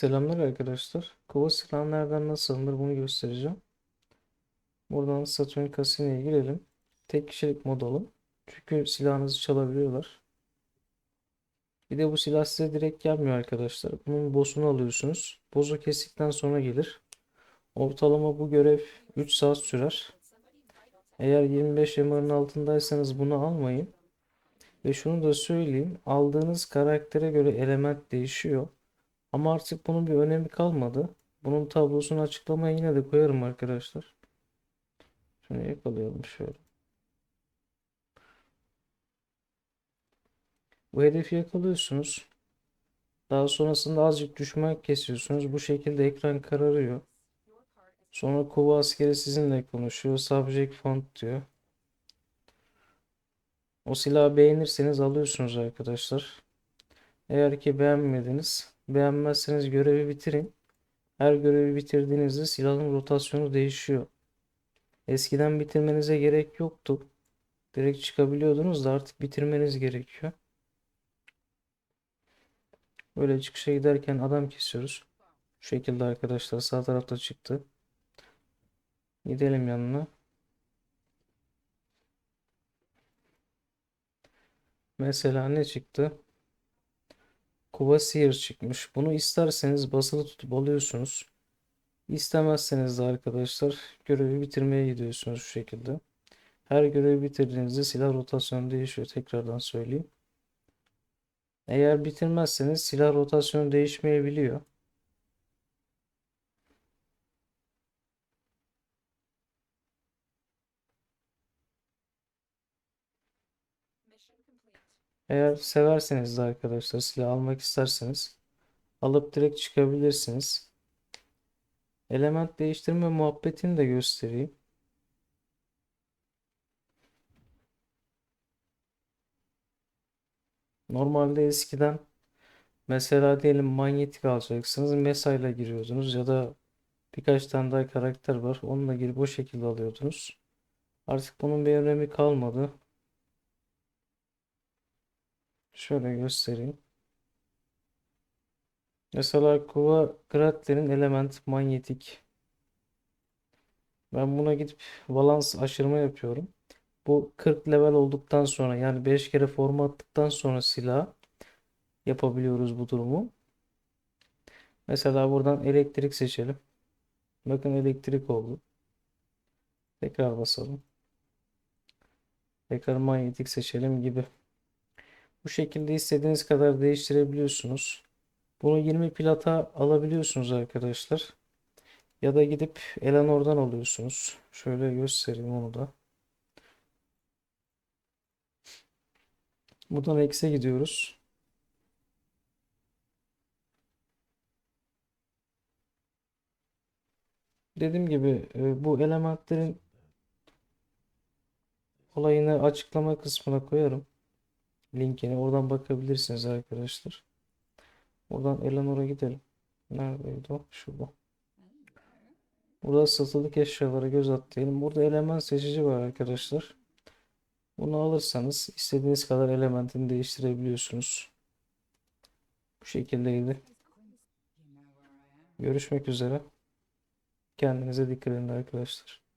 Selamlar arkadaşlar. Kova silahlardan nasıl alınır bunu göstereceğim. Buradan Saturn Casino'ya girelim. Tek kişilik mod alın. Çünkü silahınızı çalabiliyorlar. Bir de bu silah size direkt gelmiyor arkadaşlar. Bunun boss'unu alıyorsunuz. Boss'u kestikten sonra gelir. Ortalama bu görev 3 saat sürer. Eğer 25 MR'ın altındaysanız bunu almayın. Ve şunu da söyleyeyim. Aldığınız karaktere göre element değişiyor. Ama artık bunun bir önemi kalmadı. Bunun tablosunu açıklamaya yine de koyarım arkadaşlar. Şunu yakalayalım şöyle. Bu hedefi yakalıyorsunuz. Daha sonrasında azıcık düşman kesiyorsunuz. Bu şekilde ekran kararıyor. Sonra kova askeri sizinle konuşuyor. Subject font diyor. O silahı beğenirseniz alıyorsunuz arkadaşlar. Eğer ki beğenmediniz, beğenmezseniz görevi bitirin. Her görevi bitirdiğinizde silahın rotasyonu değişiyor. Eskiden bitirmenize gerek yoktu. Direkt çıkabiliyordunuz da artık bitirmeniz gerekiyor. Böyle çıkışa giderken adam kesiyoruz. Şu şekilde arkadaşlar sağ tarafta çıktı. Gidelim yanına. Mesela ne çıktı? Kuvasir çıkmış. Bunu isterseniz basılı tutup alıyorsunuz. İstemezseniz de arkadaşlar görevi bitirmeye gidiyorsunuz şu şekilde. Her görevi bitirdiğinizde silah rotasyonu değişiyor. Tekrardan söyleyeyim. Eğer bitirmezseniz silah rotasyonu değişmeyebiliyor. Eğer severseniz de arkadaşlar silah almak isterseniz alıp direkt çıkabilirsiniz. Element değiştirme muhabbetini de göstereyim. Normalde eskiden mesela diyelim manyetik alacaksınız. Mesa ile giriyordunuz ya da birkaç tane daha karakter var. Onunla girip o şekilde alıyordunuz. Artık bunun bir önemi kalmadı. Şöyle göstereyim. Mesela Kuva Gradler'in element manyetik. Ben buna gidip balans aşırma yapıyorum. Bu 40 level olduktan sonra yani 5 kere forma attıktan sonra silah yapabiliyoruz bu durumu. Mesela buradan elektrik seçelim. Bakın elektrik oldu. Tekrar basalım. Tekrar manyetik seçelim gibi. Bu şekilde istediğiniz kadar değiştirebiliyorsunuz. Bunu 20 plata alabiliyorsunuz arkadaşlar. Ya da gidip Eleanor'dan alıyorsunuz. Şöyle göstereyim onu da. Buradan X'e gidiyoruz. Dediğim gibi e, bu elementlerin olayını açıklama kısmına koyarım. Linkini oradan bakabilirsiniz arkadaşlar. Buradan Eleanor'a gidelim. Neredeydi o? Şurada. Burada satılık eşyalara göz at diyelim. Burada element seçici var arkadaşlar. Bunu alırsanız istediğiniz kadar elementini değiştirebiliyorsunuz. Bu şekildeydi. Görüşmek üzere. Kendinize dikkat edin arkadaşlar.